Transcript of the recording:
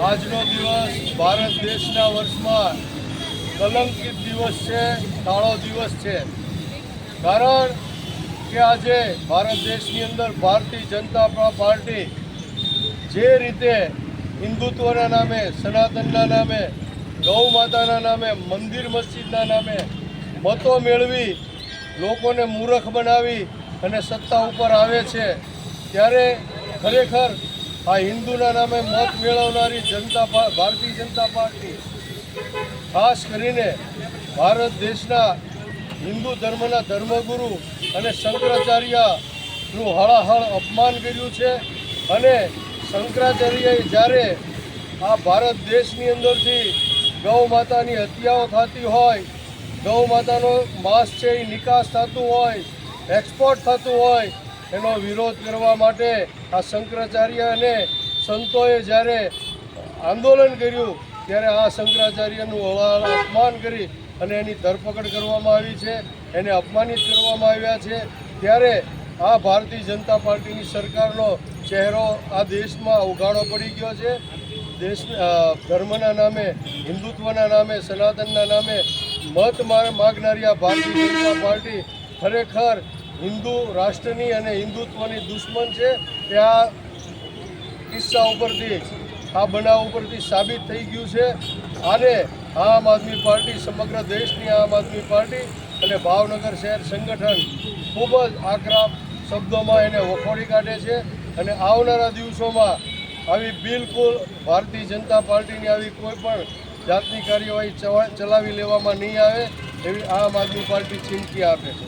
આજનો દિવસ ભારત દેશના વર્ષમાં કલંકિત દિવસ છે, કાળો દિવસ છે. કારણ કે આજે ભારત દેશની અંદર ભારતીય જનતા પાર્ટી જે રીતે હિન્દુત્વના નામે, સનાતનના નામે, ગૌ માતાના નામે, મંદિર મસ્જિદના નામે મતો મેળવી, લોકોને મૂર્ખ બનાવી અને સત્તા ઉપર આવે છે, ત્યારે ખરેખર આ હિન્દુના નામે મત મેળવનારી જનતા ભારતીય જનતા પાર્ટી. ખાસ કરીને ભારત દેશના હિન્દુ ધર્મના ધર્મગુરુ અને શંકરાચાર્યનું હળાહળ અપમાન કર્યું છે અને શંકરાચાર્યએ જ્યારે આ ભારત દેશની અંદરથી ગૌ માતાની હત્યાઓ થતી હોય, ગૌ માતાનો માંસ છે એ નિકાસ થતું હોય એક્સપોર્ટ થતું હોય એનો વિરોધ કરવા માટે આ શંકરાચાર્ય અને સંતોએ જ્યારે આંદોલન કર્યું, ત્યારે આ શંકરાચાર્યનું અવાળ અપમાન કરી અને એની ધરપકડ કરવામાં આવી છે, એને અપમાનિત કરવામાં આવ્યા છે. ત્યારે આ ભારતીય જનતા પાર્ટીની સરકારનો ચહેરો આ દેશમાં ઉઘાડો પડી ગયો છે. દેશ ધર્મના નામે, હિન્દુત્વના નામે, સનાતનના નામે મત માગનારી આ ભારતીય જનતા પાર્ટી ખરેખર હિન્દુ રાષ્ટ્રની અને હિન્દુત્વની દુશ્મન છે તે આ કિસ્સા ઉપરથી આ બનાવ ઉપરથી સાબિત થઈ ગયું છે. આને આમ આદમી પાર્ટી, સમગ્ર દેશની આમ આદમી પાર્ટી અને ભાવનગર શહેર સંગઠન ખૂબ જ આકરા શબ્દોમાં એને વખોડી કાઢે છે. અને આવનારા દિવસોમાં આવી બિલકુલ ભારતીય જનતા પાર્ટીની આવી કોઈ પણ જાતની કાર્યવાહી ચલાવી લેવામાં નહીં આવે એવી આમ આદમી પાર્ટી ચીમકી આપે છે.